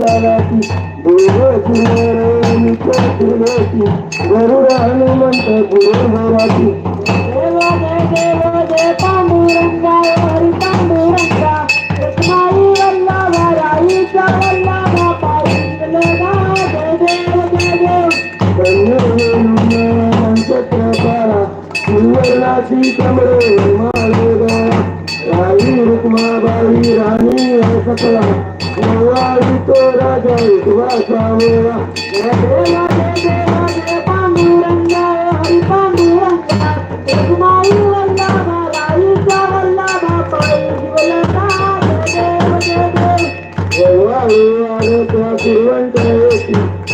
लालाची देव गरुड हनुमंत गुरु भवाची जय देव जय पांडुरंगा हरी पांडुरंगा जय देव जय देव सुवर्णाची कमरे राई रुक्माबाई राणी सकला तो राजा विश्वासा वेळा जय देव जय. पांडुरंगा हरी पांडुरंगा देव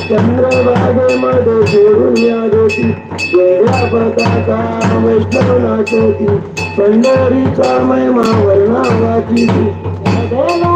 चंद्रभागेमध्ये या पताका पंढरीचा महिमा वर्णावाची देवा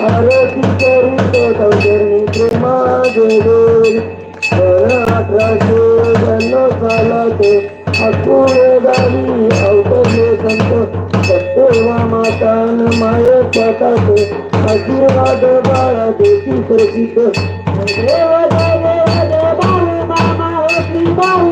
देव जय आरती करीत चौधरी प्रेमा जय अठराशे ब्याण्णव सालात गावी संत सत्यवा मातान माय स्वतःच आशीर्वाद बाळा देशी प्रसिद्ध बाळू मामा बाळू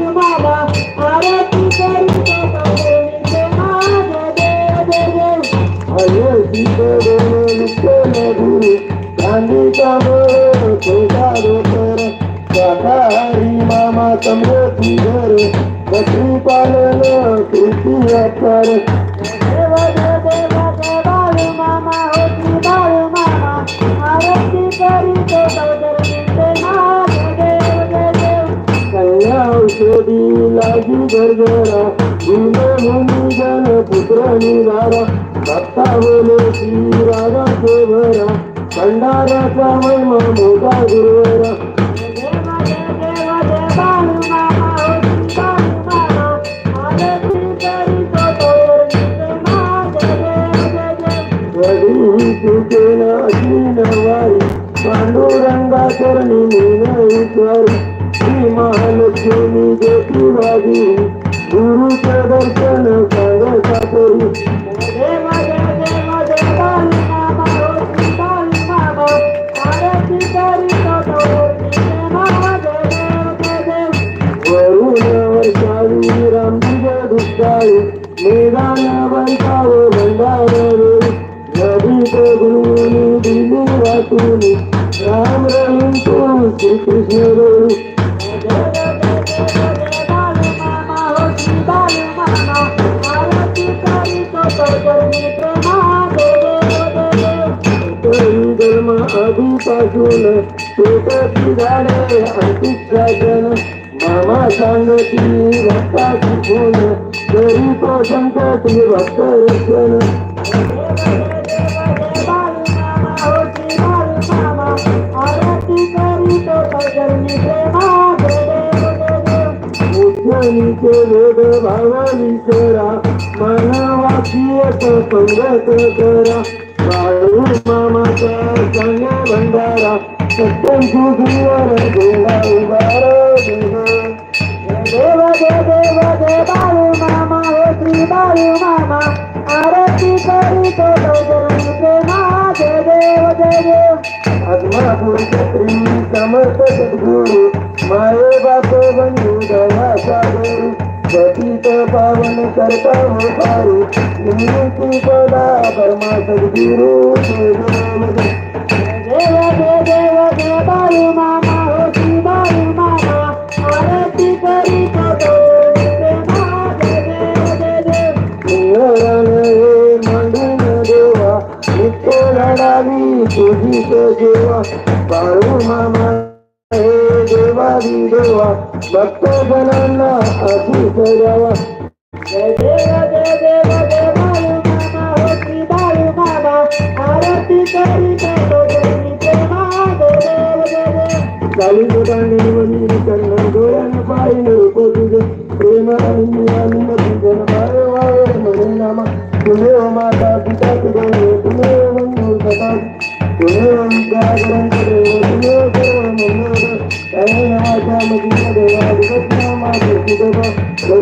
करीत चौधरीचे मा जय देव जय देव कन्या औषधी लागी गरगरा पुत्र निवारा भक्ता बोले श्री भंडाराचा महिमा मोठा गुरुवरा श्री पांडुरंगा चरणी श्री महालक्ष्मी ज्योतिवादी दर्शन सांगता करू. पासून छोटी झाले अंतिक जन. मामा सांगती भक्ताची खून तरी तो संकटी भक्त रक्षण उज्जैनीचे वेद भावानी करा मनवाची एक संगत करा. मामाचा सांगा भंडारा सत्यम सुधीवर गोळा उभार देव जय देव जय बाळू मामा हो श्री बाळू मामा आरती करीतो चौधरी प्रेमा जय देव जय देव आत्मापूर छत्री समर्थ सद्गुरु माये बाप बंधू दया सागरू पतित पावन करता हो पारू निवृत्ती पदा परमा सद्गुरु जय जय जय. देव जय देव जय बाळू मामा हो श्री बाळू मामा आरती करीतो चौधरी प्रेमा जय देव जय देव सिंहराने मांडून देवा नित्य लढावी तुझी तो जेवा बाळू मामा हे देवादी देवा भक्तजनांना आशीष द्यावा जय देव जय देव जय बाळू मामा हो श्री बाळू मामा. आरती करीत तो जगीचे मागे देव जय. देव चाली बोटाने वनी कर्ण डोळ्यानं पाहिलं रूप तुझे प्रेम आणि आनंद तुझं मारे वावे म्हणे नामा. तुझे हो माता पिता तुझे तुझे बंधू सता तुझे विद्या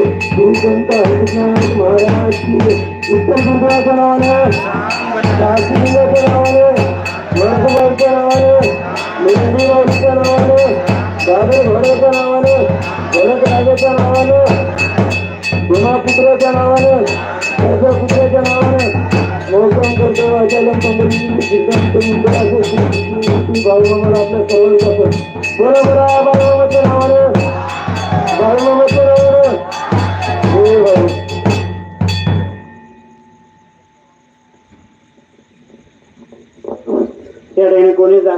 की जय श्री संत उत्तर गुजरातच्या नावाने काशीलिंगाच्या नावाने वर्धमानच्या नावाने मेंढीराजच्या नावाने दादर घोड्याच्या नावाने भरत नावाने भीमापुत्राच्या नावाने पुत्राच्या नावाने मौसम करतो अचालम पंढरी श्रीकांत मुंबई आपल्या सर्व आपण बरोबर बाळूमामाच्या नावाने बाळूमामाच्या नावाने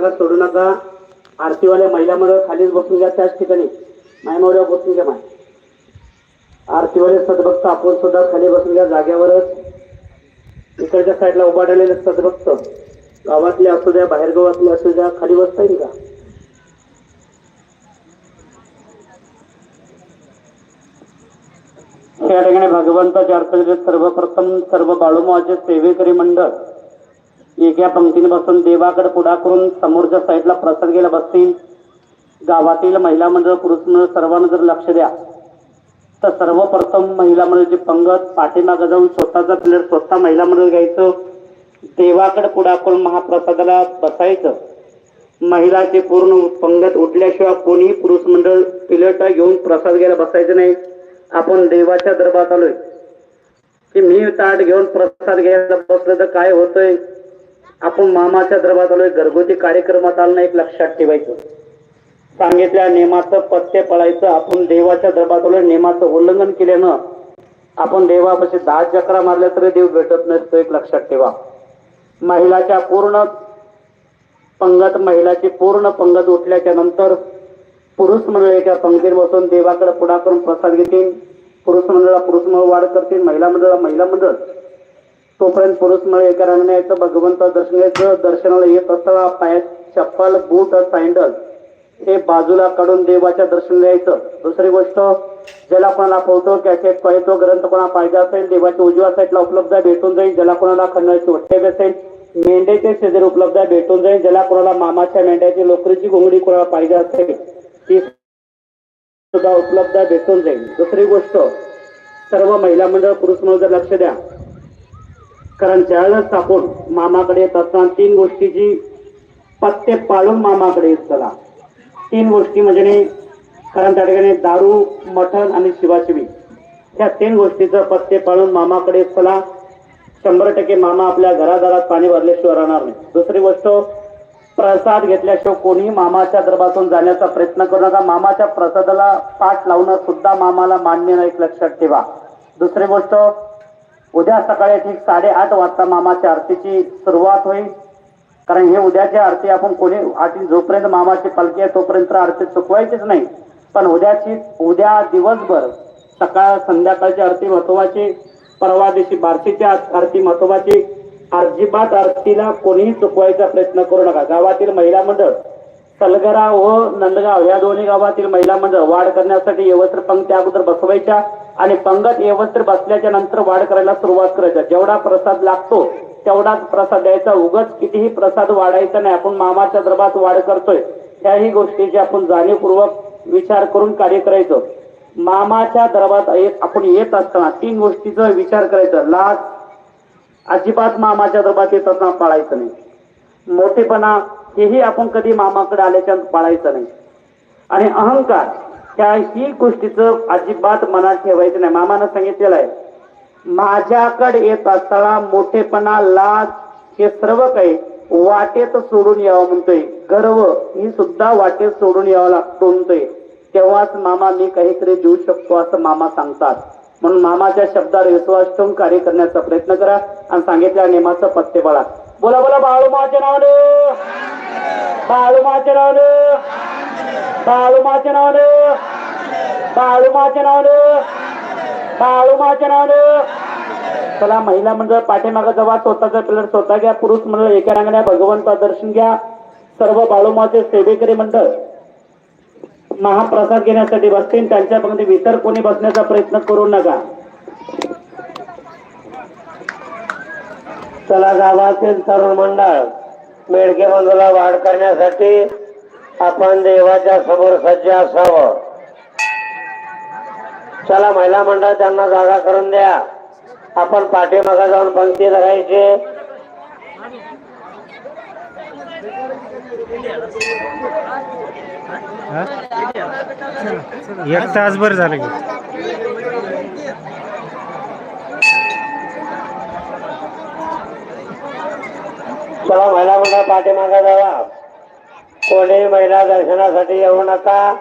ठिकाणी सोडू नका. आरतीवाल्या महिला मंडळ खालीच बसून घ्या त्याच ठिकाणी. मायमावड्या बसून घ्या माय आरतीवाले सदभक्त आपण सुद्धा खाली बसून घ्या जाग्यावरच इकडच्या साईडला उभारलेले सदभक्त. गावातले असू द्या बाहेर गावातले असू द्या खाली बसता येईल का? त्या ठिकाणी भगवंताच्या अर्थ सर्वप्रथम सर्व बाळूमाचे सेवेकरी मंडळ एका पंक्तीने बसून देवाकडे पुढा करून समोरच्या साईडला प्रसाद घ्यायला बसतील. गावातील महिला मंडळ पुरुष मंडळ सर्वांना जर लक्ष द्या तर सर्वप्रथम महिला मंडळाची पंगत पाठीमागं जाऊन स्वतःचा प्लेअर स्वतः महिला मंडळ घ्यायचं. देवाकडे पुढा करून महाप्रसादाला बसायचं. महिलाची पूर्ण पंगत उठल्याशिवाय कोणीही पुरुष मंडळ प्लेट घेऊन प्रसाद घ्यायला बसायचं नाही. आपण देवाच्या दरबारात आलोय. की मी ताट घेऊन प्रसाद घ्यायला बसलं तर काय होतंय? आपण मामाच्या दरबारात आलोय. घरगुती कार्यक्रमात आलं नाही एक लक्षात ठेवायचं. सांगितल्या नियमाचं पत्ते पळायचं. आपण देवाच्या दरबारात आलोय. नियमाचं उल्लंघन केल्यानं आपण देवापाशी दहा चक्रा मारल्या तरी देव भेटत नसतो एक लक्षात ठेवा. महिलाच्या पूर्ण पंगत महिलाची पूर्ण पंगत उठल्याच्या नंतर पुरुष मंडळ एका पंक्तीत बसून देवाकडे पुढा करून प्रसाद घेतील पुरुष मंडळाला पुरुष मंडळ वाढ करतील महिला मंडळाला महिला मंडळ. तोपर्यंत पुरुष मंडळ एका रंगाने भगवंत दर्शन दर्शनाला येत असताना पायात चप्पल बूट सँडल हे बाजूला काढून देवाच्या दर्शन यायचं. दुसरी गोष्ट ज्याला कोणाला फोटो कॅसेट पाहिजे ग्रंथ कोणाला पाहिजे असेल देवाच्या उजव्या साईडला उपलब्ध आहे, भेटून जाईल. ज्याला कोणाला खंडाची वट्टे असेल मेंढ्याचे शेजारी उपलब्ध आहे, भेटून जाईल. ज्याला कोणाला मामाच्या मेंढ्याची लोकरीची घोंगडी कोणाला पाहिजे असेल ती सुद्धा उपलब्ध आहे, भेटून जाईल. दुसरी गोष्ट सर्व महिला मंडळ पुरुष मंडळ जर लक्ष द्या कारण त्यावेळेस आपण मामाकडे येत असताना तीन गोष्टीची पत्ते पाळून मामाकडे येत चला. तीन गोष्टी म्हणजे कारण त्या ठिकाणी दारू मठण आणि शिवाशिवी या तीन गोष्टीचं पत्ते पाळून मामाकडे येत चला. शंभर टक्के मामा आपल्या घराघरात पाणी भरल्याशिवाय राहणार नाही. दुसरी गोष्ट प्रसाद घेतल्याशिवाय कोणीही मामाच्या दरबातून जाण्याचा प्रयत्न करू नका. मामाच्या प्रसादाला पाठ लावणं सुद्धा मामाला मान्य नाही एक लक्षात ठेवा. दुसरी गोष्ट उद्या सकाळी ठीक साडेआठ वाजता मामाच्या आरतीची सुरुवात होईल. कारण हे उद्याची आरती आपण कोणी आरती जोपर्यंत मामाची पालखी आहे तोपर्यंत आरती चुकवायचीच नाही. पण उद्याची उद्या दिवसभर सकाळ संध्याकाळची आरती महत्वाची परवा दिवशी बारशीची आरती महत्वाची. अजिबात आरतीला कोणीही चुकवायचा प्रयत्न करू नका. गावातील महिला मंडळ सलगरा व नंदगाव या दोन्ही गावातील महिला मंडळ वाढ करण्यासाठी यवत्र पंक्ती अगोदर बसवायच्या. आणि पंगत व्यवस्थित बसल्याच्या नंतर वाढ करायला सुरुवात करायचं. जेवढा प्रसाद लागतो तेवढाच प्रसाद द्यायचा. उगच कितीही प्रसाद वाढायचा नाही. आपण मामाच्या दरबात वाढ करतोय. त्याही गोष्टीची आपण जाणीवपूर्वक विचार करून कार्य करायचं. मामाच्या दरबात आपण येत असताना तीन गोष्टीचा विचार करायचा. लाज. अजिबात मामाच्या दरबात येत असताना पाळायचं नाही. मोठेपणा हेही आपण कधी मामाकडे आल्याच्या पाळायचं नाही. आणि अहंकार. त्याही गोष्टीचं अजिबात मनात ठेवायचं नाही. मामानं सांगितलेलं आहे माझ्याकडे येत असताना मोठेपणा लाज हे सर्व काही वाटेत सोडून यावं म्हणतोय. गर्व ही सुद्धा वाटेत सोडून यावं लागतो म्हणतोय. तेव्हाच मामा मी काहीतरी देऊ शकतो असं मामा सांगतात. म्हणून मामाच्या शब्दावर विश्वास ठेवून कार्य करण्याचा प्रयत्न करा आणि सांगितल्या नियमाचं पत्ते बळा बोला बोला बाळूमाच्या नावाने नाव नावाने बाळूमाच्या नावाने बाळूमाच्या नावाने चला महिला मंडळ पाठीमागं जवळ स्वतःचा पिलर स्वतः घ्या. पुरुष मंडळ एका रांगण्या भगवंता दर्शन घ्या. सर्व बाळूमाचे सेवेकरी मंडळ महाप्रसाद घेण्यासाठी बसतील. त्यांच्यामध्ये इतर कोणी बसण्याचा प्रयत्न करू नका. चला गावातील तरुण मंडळ मेडके बंधूला वाढ करण्यासाठी आपण देवाच्या समोर सज्ज असावं. चला महिला मंडळ त्यांना जागा करून द्या. आपण पाठीमागा जाऊन पंक्ती धरायची एक तासभर झालं की. चला महिला मंडळ पाठीमागा जावा. कोणी महिला दर्शनासाठी येऊ नका.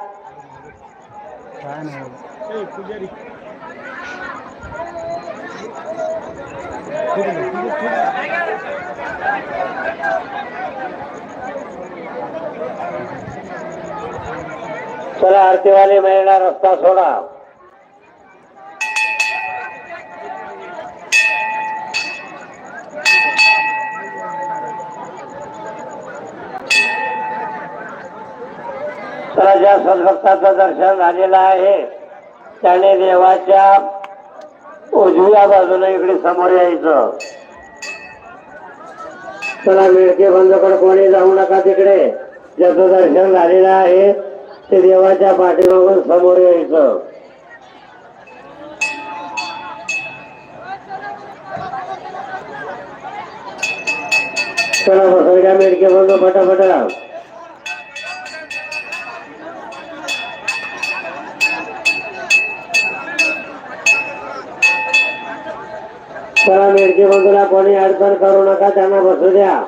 चला आरतीवाली महिला रस्ता सोडा. चला ज्या सद्भक्ताचं दर्शन झालेलं आहे. त्याने देवाच्या उजव्या बाजूने इकडे समोर यायचं. चला मिळके बंदकडे कोणी जाऊ नका तिकडे. ज्याचं दर्शन झालेलं आहे ते देवाच्या पाठीमागून समोर यायचं. चला बसून घ्या मिळके बंद फटाफटा चला कोणी अडचण करू नका त्यांना बसू द्या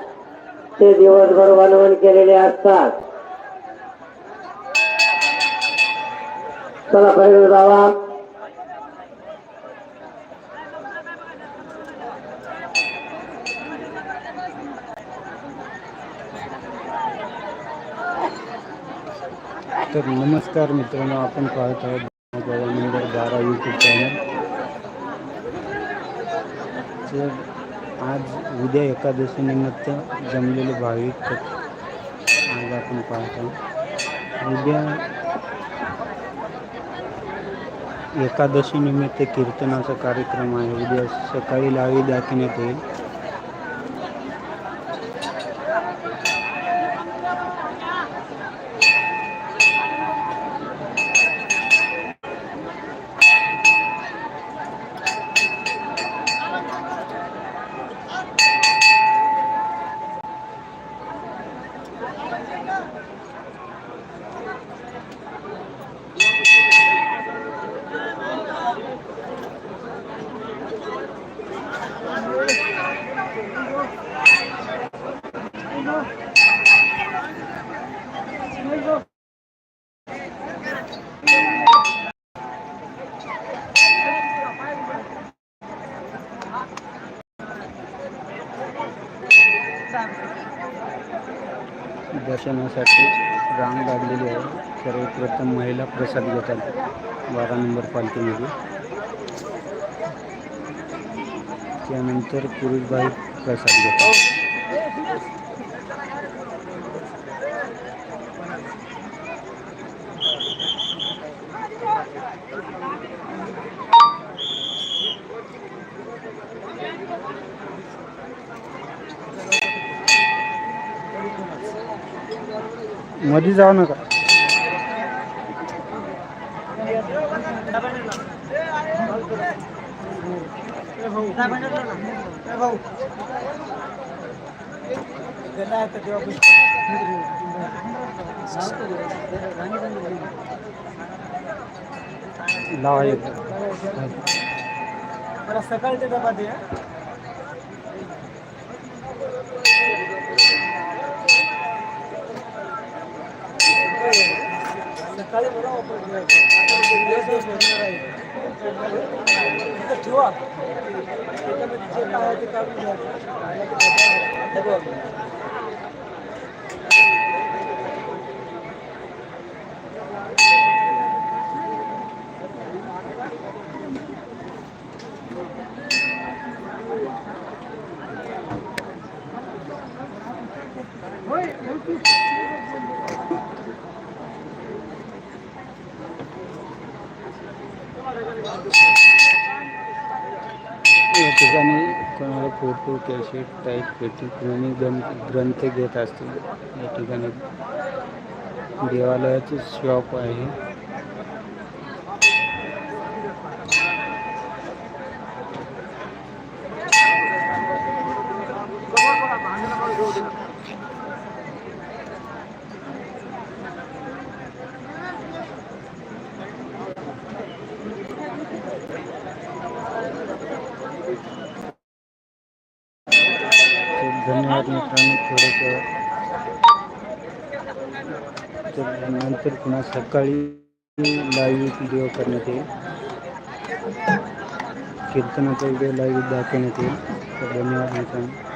ते दिवसभर वनवन केलेले असतात चला जावा तर नमस्कार मित्रांनो आपण पाहत आहोत बाबा बारा यूट्यूब चॅनल तर आज उद्या एकादशी निमित्त जमलेले भाविक आज आपण पाहतो. उद्या एकादशी निमित्त कीर्तनाचा कार्यक्रम आहे. उद्या सकाळी लावी दाखवण्यात येईल. दर्शनासाठी रांग लागलेली आहे. सर्वप्रथम महिला प्रसाद घेतात बारा नंबर पालखीमध्ये. त्यानंतर पुरुष भाई प्रसाद घेतात. मध्ये जाऊ नका. लावा एक. सकाळच्या डबामध्ये सकाळी मला वापर ठेवा त्याच्यामध्ये जे काय आहे ते काढून घ्या या ठिकाणी कोणाला फोटो कॅसेट टाईप पेटी कोणी गण ग्रंथ घेत असतील. या ठिकाणी देवालयाचे शॉप आहे. आज धन्यवाद मित्रांनो थोडंसं तर नंतर पुन्हा सकाळी लाईव्ह व्हिडिओ करण्यात येईल. कीर्तनाचा व्हिडिओ लाईव्ह दाखवण्यात येईल. तर धन्यवाद मित्रांनो.